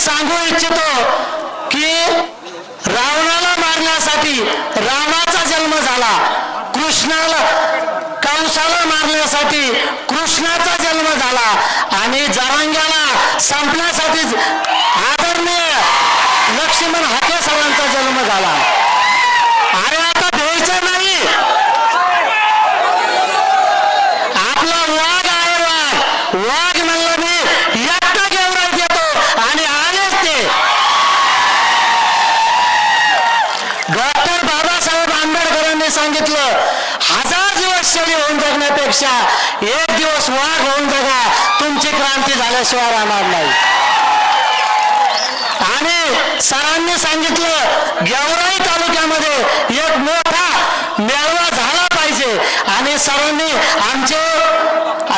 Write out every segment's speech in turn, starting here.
सांगू इच्छितो की रावणाला मारण्यासाठी रामाचा जन्म झाला. कृष्णाला कंसाला मारण्यासाठी कृष्णाचा जन्म झाला. आणि जरांग्याला संपण्यासाठी आदरणीय लक्ष्मण हाके सरांचा जन्म झाला अरे आता द्यायचं नाही आपला वाघ आहे वाघ वाघ म्हणलं मी एकटा गेवरात देतो आणि आलेच ते डॉक्टर बाबासाहेब आंबेडकरांनी सांगितलं हजार दिवस शेळी होऊन जगण्यापेक्षा एक दिवस वाघ होऊन जगा तुमची क्रांती झाल्याशिवाय राहणार नाही. आणि सरांनी सांगितलं गेवराई तालुक्यामध्ये एक मोठा मेळावा झाला पाहिजे. आणि सरांनी आमचे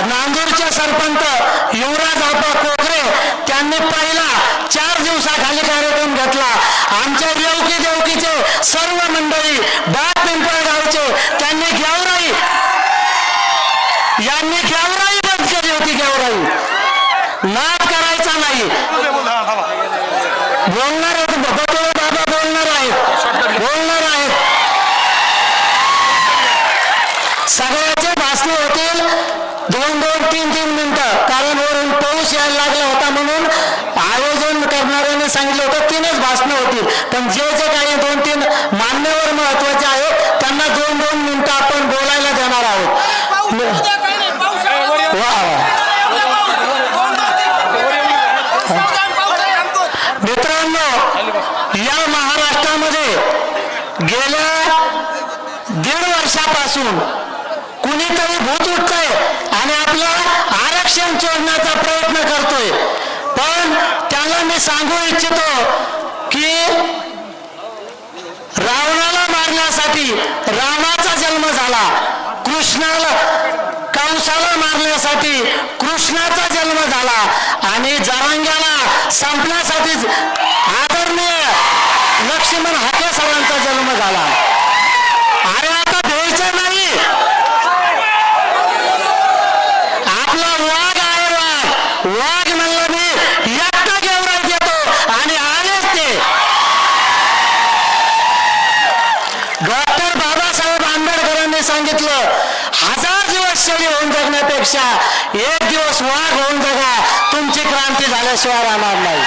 नांदूरचे सरपंच युवराज आपा कोकरे त्यांनी पहिला चार दिवसाखाली कार्यक्रम घेतला. आमच्या देवकी देवकीचे सर्व मंडळी बाग पिंपळगावचे त्यांनी गेवराई यांनी गेवराई बंद केली होती गेवराई नाद करायचा नाही. बोलणार आहेत बाबा बोलणार आहेत. बोलणार आहेत. सगळ्याचे भाषणे होतील. दोन दोन तीन तीन मिनिटं. कारण वरून पाऊस यायला लागला होता म्हणून आयोजन करणाऱ्याने सांगितलं होतं तीनच भाषणं होतील. पण जे जे काही दोन तीन मान्यवर महत्त्वाचे आहेत त्यांना दोन दोन मिनिटं आपण बोलायला देणार आहोत वा वा मित्रांनो या महाराष्ट्रामध्ये गेल्या दीड वर्षापासून कुणीतरी भूत उठतंय आणि आपलं आरक्षण चोरण्याचा प्रयत्न करतोय. पण त्याला मी सांगू इच्छितो की रावणाला मारण्यासाठी रामाचा जन्म झाला. कृष्णाला कंसाला मारण्यासाठी कृष्णाचा जन्म झाला. आणि जरांग्याला संपण्यासाठी आदरणीय लक्ष्मण हाके सरांचा जन्म झाला. अरे आता द्यायचा नाही. आपला वाघ आहे वाघ. वाघ म्हणलं मी एकटा गेवरात येतो आणि आलेच ते. डॉक्टर बाबासाहेब आंबेडकरांनी सांगितलं हजार दिवस शेळी होऊन जगण्यापेक्षा एक दिवस वाघ होऊन जगा. तुमची क्रांती झाल्याशिवाय राहणार नाही.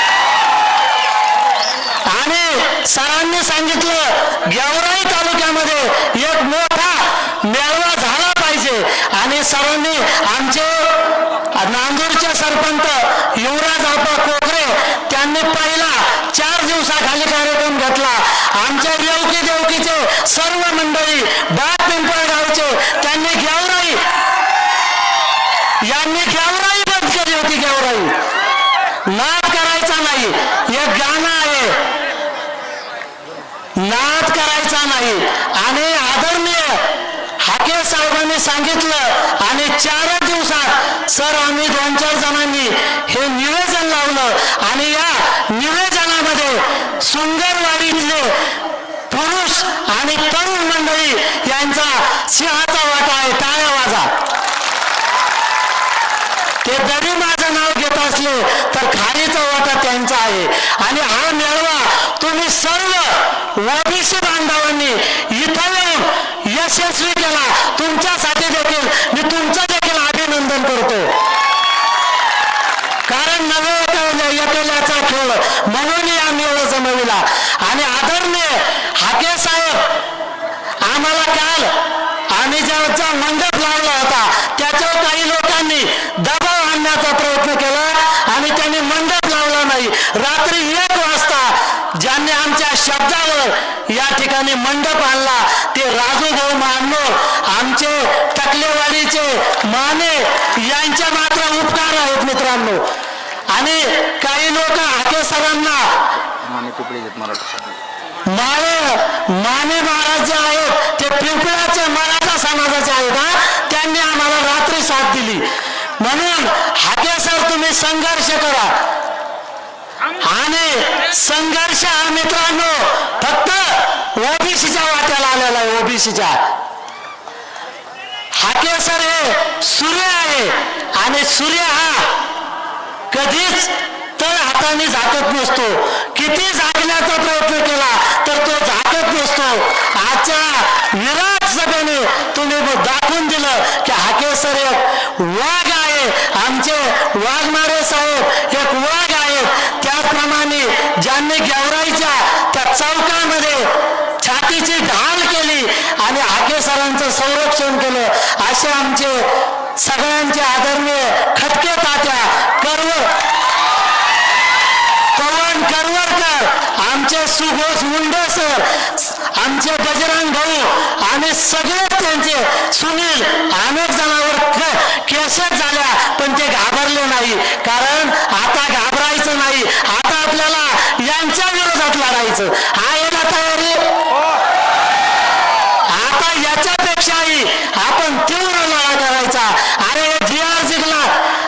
आणि सरांनी सांगितलं गेवराई तालुक्यामध्ये एक मोठा मेळावा झाला पाहिजे. आणि सरांनी आमचे नांदूरचे सरपंच युवराज आपा कोकरे त्यांनी पहिला चार दिवसाखाली कार्यक्रम घेतला. आमच्या देवकी देवकीचे सर्व मंडळी बाग पिंपळगावचे त्यांनी गेवराई यांनी गेवराई बंद केली होती गेवराई नाद करायचा नाही एक गाणं आहे नाद करायचा नाही. आणि आदरणीय हाके साहेबांनी सांगितलं आणि चार दिवसात सर आम्ही दोन चार जणांनी हे निवेदन लावलं आणि या निवेदनामध्ये सुंदरवाडीतले पुरुष आणि तरुण मंडळी यांचा सिंहाचा वाटा आहे टाळ्या वाजा. ते जरी माझं नाव घेत असले तर खारीचा वाटा त्यांचा आहे. आणि हा मेळावा तुम्ही सर्व ओबीसी बांधवांनी इथं येऊन यशस्वी केला. तुमच्यासाठी देखील मी तुमचं देखील अभिनंदन करतो. कारण नवे येतेल्याचा खेळ म्हणून या मेळ जमविला. आणि आदरणीय हाके साहेब आम्हाला काल आम्ही ज्याचा मंडप लावला होता त्याच्यावर काही लोकांनी दबाव आणण्याचा प्रयत्न केला आणि त्यांनी मंडप लावला नाही रात्री एक वाजता ज्यांनी आमच्या शब्दावर या ठिकाणी मंडप आणला. ते राजू भाऊ आमचे टकलेवाडीचे माने यांच्या मात्र उपकार आहेत मित्रांनो. आणि काही लोक हाके सरांना माने माने महाराज जे आहेत ते पिंपळाचे मराठा समाजाचे आहेत हा? त्यांनी आम्हाला रात्री साथ दिली. म्हणून हाके सर तुम्ही संघर्ष करा. संघर्ष हा मित्रांनो. फक्त ओबीसीच्या वाट्याला आलेला आहे ओबीसीच्या. हाकेसर हे सूर्य आहे आणि सूर्य हा कधीच तर हाताने झाकत नसतो. किती झाकण्याचा प्रयत्न केला तर तो झाकत नसतो. आजच्या विराट सभेने तुम्ही दाखवून दिलं की हाकेसर एक वाघ आहे. आमचे वाघमारे साहेब एक वाघ त्यांनी गेवराईच्या त्या चौकामध्ये छातीची ढाल केली आणि आकेसरांचं संरक्षण केलं. असे आमचे सगळ्यांचे आदरणीय खटके तात्या कर्व पवन करवरकर आमचे सुघोष मुंडे सर आमचे बजरंग भाऊ आणि सगळे त्यांचे सुनील अनेक जणांवर क- केसेस झाल्या पण ते घाबरले नाही कारण आता घाबरायचं नाही आता आपल्याला यांच्या करायचं हा आहे तयारी. आता याच्यापेक्षाही आपण तीव्र लढा करायचा. अरे जी आर जिंकला.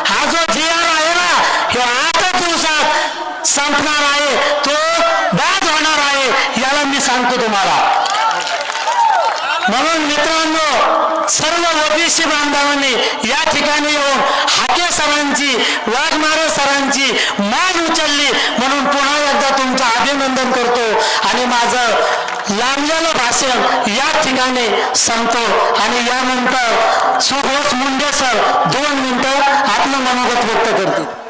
हा जो जी आर आहे ना हे आठ दिवसात संपणार आहे. तो बाद होणार आहे याला मी सांगतो तुम्हाला. म्हणून मित्रांनो सर्व ओबीसी बांधवांनी या ठिकाणी येऊन हाके सरांची वाघमारे सरांची मान उचलली. म्हणून पुन्हा एकदा तुमचं अभिनंदन करतो. आणि माझं लांबलेलं भाषण या ठिकाणी सांगतो. आणि यानंतर सुघोष मुंडे सर दोन मिनिटं आपलं मनोगत व्यक्त करतील.